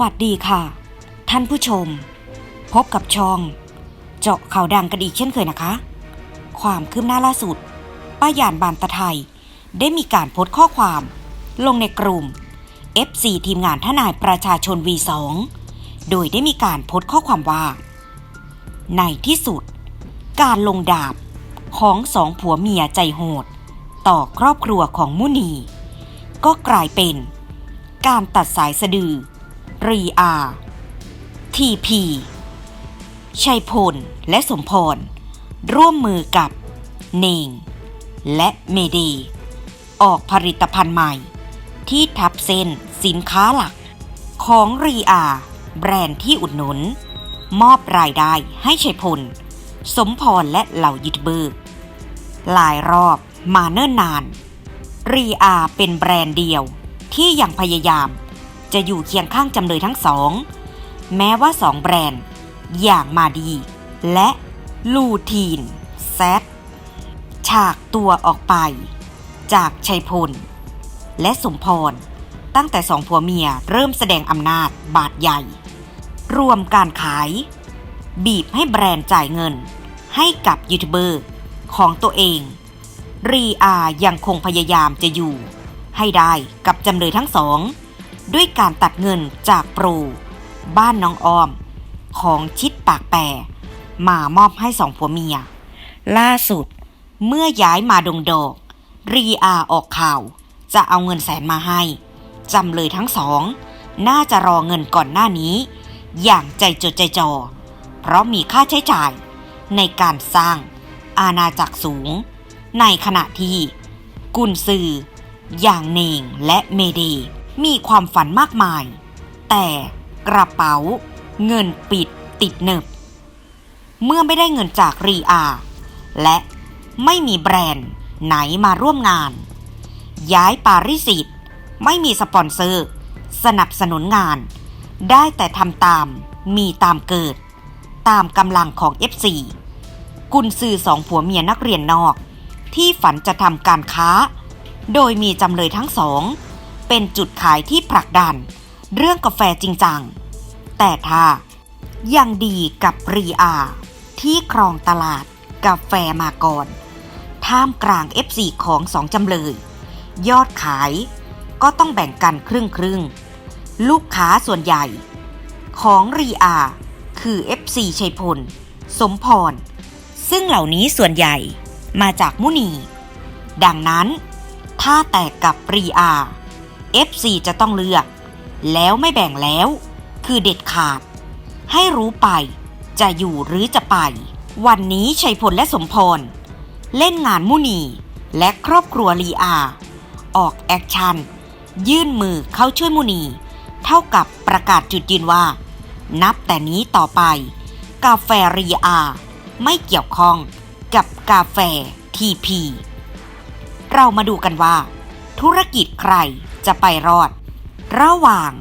วัสดีค่ะ ท่านผู้ชม พบกับช่อง เจาะข่าวดังกันอีกเช่นเคยนะคะ ความคืบหน้าล่าสุด ป้ายานบานตะไทย ได้มีการโพสต์ข้อความ ลงในกลุ่ม FC ทีมงานทนายประชาชน V2 โดยได้มีการโพสต์ข้อความว่า ในที่สุด การลงดาบของสองผัวเมียใจโหด ต่อครอบครัวของมุนี ก็กลายเป็น การตัดสายสะดือ รีอาทีพีชัยพลและสมพร ร่วมมือกับ เนง และเมดย์ออกผลิตภัณฑ์ใหม่ ที่ทับเส้นสินค้าหลัก ของรีอาแบรนด์ที่อุดหนุน มอบรายได้ให้ชัยพล สมพรและเหล่ายูทูบเบอร์หลายรอบมาเนิ่นนาน รีอาเป็นแบรนด์เดียวที่ยังพยายาม จะอยู่เคียงข้างจำเลยทั้งสอง แม้ว่าสองแบรนด์ อย่างมาดี และลูทีนแซดฉากตัวออกไป จากชัยพล และสมพร ตั้งแต่สองผัวเมียเริ่มแสดงอำนาจบาทใหญ่ รวมการขาย บีบให้แบรนด์จ่ายเงิน ให้กับยูทูบเบอร์ของตัวเอง รีอายังคงพยายามจะอยู่ ให้ได้กับจำเลยทั้งสอง ด้วยการตัดเงินจากโปรบ้านน้องออม ของชิดปากแปรมามอบให้สองผัวเมีย ล่าสุด เมื่อย้ายมาดงดอกรีอาออกข่าว จะเอาเงินแสนมาให้จำเลยทั้งสอง น่าจะรอเงินก่อนหน้านี้ อย่างใจจดใจจ่อเพราะมีค่าใช้จ่าย ในการสร้างอาณาจักรสูง ในขณะที่ กุนซืออย่างเนงและเมเด มีความฝันมากมาย แต่กระเป๋า เงินปิดติดเนิบ เมื่อไม่ได้เงินจากรีอา และไม่มีแบรนด์ไหนมาร่วมงาน ย้ายปาริสิตไม่มีสปอนเซอร์ สนับสนุนงาน ได้แต่ทำตามมีตามเกิด ตามกำลังของ F4 กุนซือสองผัวเมียนักเรียนนอก ที่ฝันจะทำการค้า โดยมีจำเลยทั้งสอง เป็นจุดขายที่ผลักดัน เรื่องกาแฟจริงจัง แต่ถ้ายังดีกับรีอาที่ครองตลาดกาแฟมาก่อน ท่ามกลาง F4 ของสองจำเลย ยอดขายก็ต้องแบ่งกันครึ่งครึ่งลูกค้าส่วนใหญ่ ของรีอาคือ FC ชัยพล สมพร ซึ่งเหล่านี้ส่วนใหญ่มาจากมุนี ดังนั้น ถ้าแตกกับรีอา FC จะต้องเลือก แล้วไม่แบ่งแล้ว คือเด็ดขาด ให้รู้ไป จะอยู่หรือจะไป วันนี้ชัยพลและสมพร เล่นงานมุนี และครอบครัวลีอา ออกแอคชั่น ยื่นมือเข้าช่วยมุนี เท่ากับประกาศจุดยืนว่า นับแต่นี้ต่อไป กาแฟรีอา ไม่เกี่ยวข้องกับกาแฟทีพีเรามาดูกันว่า ธุรกิจใคร จะไปรอด ระหว่าง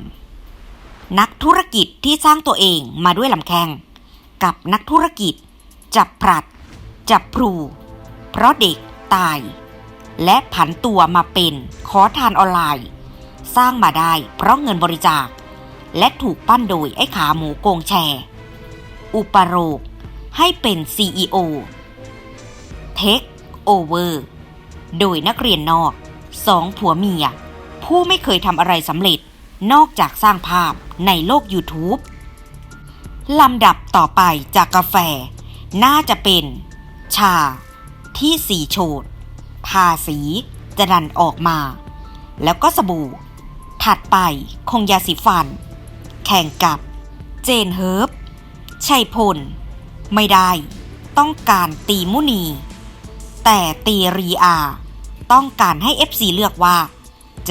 นักธุรกิจที่สร้างตัวเองมาด้วยลำแข้งกับนักธุรกิจ จับพลัด จับพลูเพราะเด็กตาย และผันตัวมาเป็นขอทานออนไลน์ สร้างมาได้เพราะเงินบริจาค และถูกปั้นโดยไอ้ขาหมูโกงแชร์ อุปโรกให้เป็น CEO Take Over โดยนักเรียนนอกสองผัวเมีย ผู้ไม่เคยทำอะไรสำเร็จ นอกจากสร้างภาพในโลก YouTube ลำดับต่อไปจากกาแฟ น่าจะเป็น ชา ที่สีโฉดทาสีจะดันออกมา แล้วก็สบู่ ถัดไปคงยาสีฟัน แข่งกับ เจนเฮิร์บชัยพล ไม่ได้ ต้องการตีมุนี แต่ตีรีอา ต้องการให้ FC เลือกว่า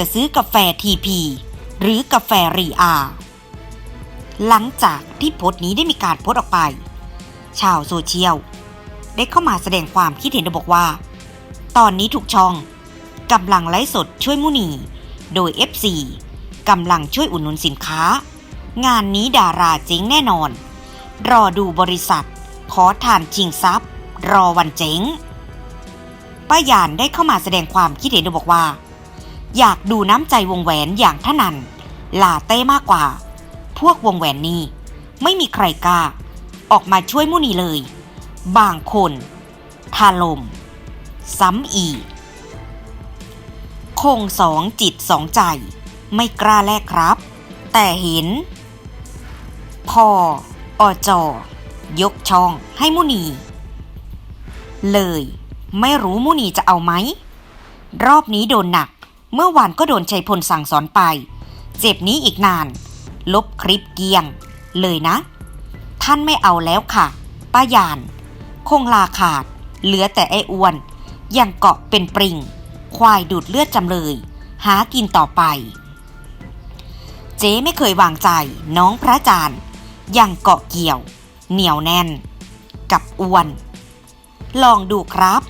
จะซื้อกาแฟทีพีหรือกาแฟรีอาหลังจากที่โพสต์นี้ได้มีการโพสต์ออกไป ชาวโซเชียล ได้เข้ามาแสดงความคิดเห็นโดยบอกว่า ตอนนี้ทุกช่องกำลังไลฟ์สดช่วยมุนี โดย FC กำลังช่วยอุดหนุนสินค้า งานนี้ดาราเจ๊งแน่นอน รอดูบริษัท ขอทานชิงทรัพย์ รอวันเจ๊งป้ายานได้เข้ามาแสดงความคิดเห็นโดยบอกว่า อยากดูน้ำใจวงแหวนอย่างท่านันลาเต้มากกว่า พวกวงแหวนนี่ไม่มีใครกล้า ออกมาช่วยมุนีเลย บางคนทาลม ซ้ำอีก คงสองจิตสองใจ ไม่กล้าแลกครับ แต่เห็น พออจอยกช่องให้มุนี เลย ไม่รู้มุนีจะเอาไหม รอบนี้โดนหนัก เมื่อวานก็โดนชัยพลสั่งสอนไป เจ็บนี้อีกนาน ลบคลิปเกียง เลยนะ ท่านไม่เอาแล้วค่ะ ป้ายาน คงลาขาด เหลือแต่ไอ้อ้วน ยังเกาะเป็นปริง ควายดูดเลือดจำเลย หากินต่อไป เจ๊ไม่เคยวางใจ น้องพระจานทร์ยังเกาะเกี่ยว เหนียวแน่น กับอ้วน ลองดูครับ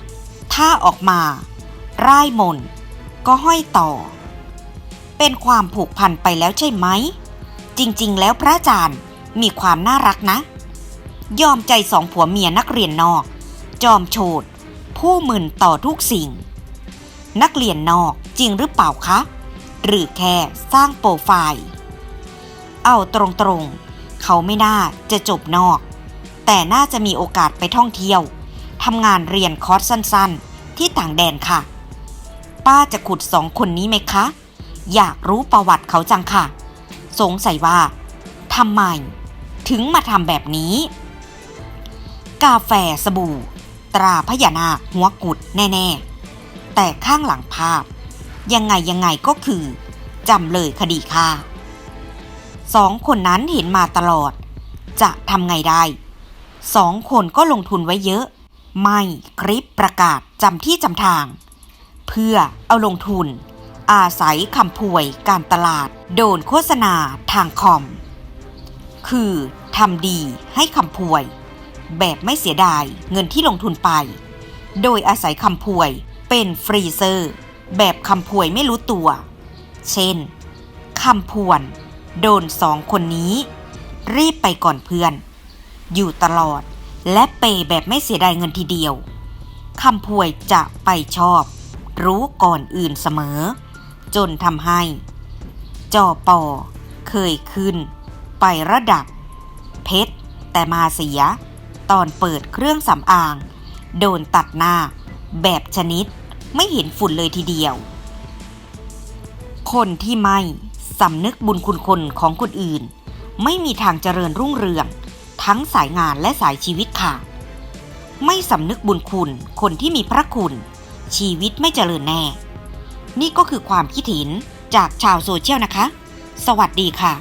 ถ้าออกมา ร่ายมน ก็ห้อยต่อ เป็นความผูกพันไปแล้วใช่ไหม จริงๆ แล้วพระอาจารย์มีความน่ารักนะ ยอมใจสองผัวเมียนักเรียนนอก จอมโฉดผู้หมื่นต่อทุกสิ่ง นักเรียนนอกจริงหรือเปล่าคะ หรือแค่สร้างโปรไฟล์ เอาตรงๆ เขาไม่น่าจะจบนอก แต่น่าจะมีโอกาสไปท่องเที่ยวทำงานเรียนคอร์สสั้นๆ ที่ต่างแดนค่ะ ป้าจะขุดสองคนนี้ไหมคะ อยากรู้ประวัติเขาจังค่ะ สงสัยว่าทำไม ถึงมาทำแบบนี้ กาแฟสบู่ ตราพญานาคหัวกุดแน่ๆ แต่ข้างหลังภาพ ยังไงยังไงก็คือจำเลยคดีฆ่าสองคนนั้นเห็นมาตลอด จะทำไงได้สองคนก็ลงทุนไว้เยอะ ไม่คลิปประกาศจำที่จำทาง เพื่อเอาลงทุน อาศัยคำพวยการตลาด โดนโฆษณาทางคอม คือทำดีให้คำพวย แบบไม่เสียดายเงินที่ลงทุนไป โดยอาศัยคำพวยเป็นฟรีเซอร์ แบบคำพวยไม่รู้ตัว เช่นคำพวน โดนสองคนนี้ รีบไปก่อนเพื่อน อยู่ตลอดและเปย์แบบไม่เสียดายเงินทีเดียวคำพวยจะไปชอบ รู้ก่อนอื่นเสมอ จนทำให้จอปอเคยขึ้น ไประดับ เพชร แต่มาเสีย ตอนเปิดเครื่องสำอาง โดนตัดหน้า แบบชนิดไม่เห็นฝุ่นเลยทีเดียว คนที่ไม่สำนึกบุญคุณคนของคนอื่น ไม่มีทางเจริญรุ่งเรือง ทั้งสายงานและสายชีวิตค่ะ ไม่สำนึกบุญคุณคนที่มีพระคุณ ชีวิตไม่เจริญแน่ นี่ก็คือความคิดเห็นจากชาวโซเชียลนะคะ สวัสดีค่ะ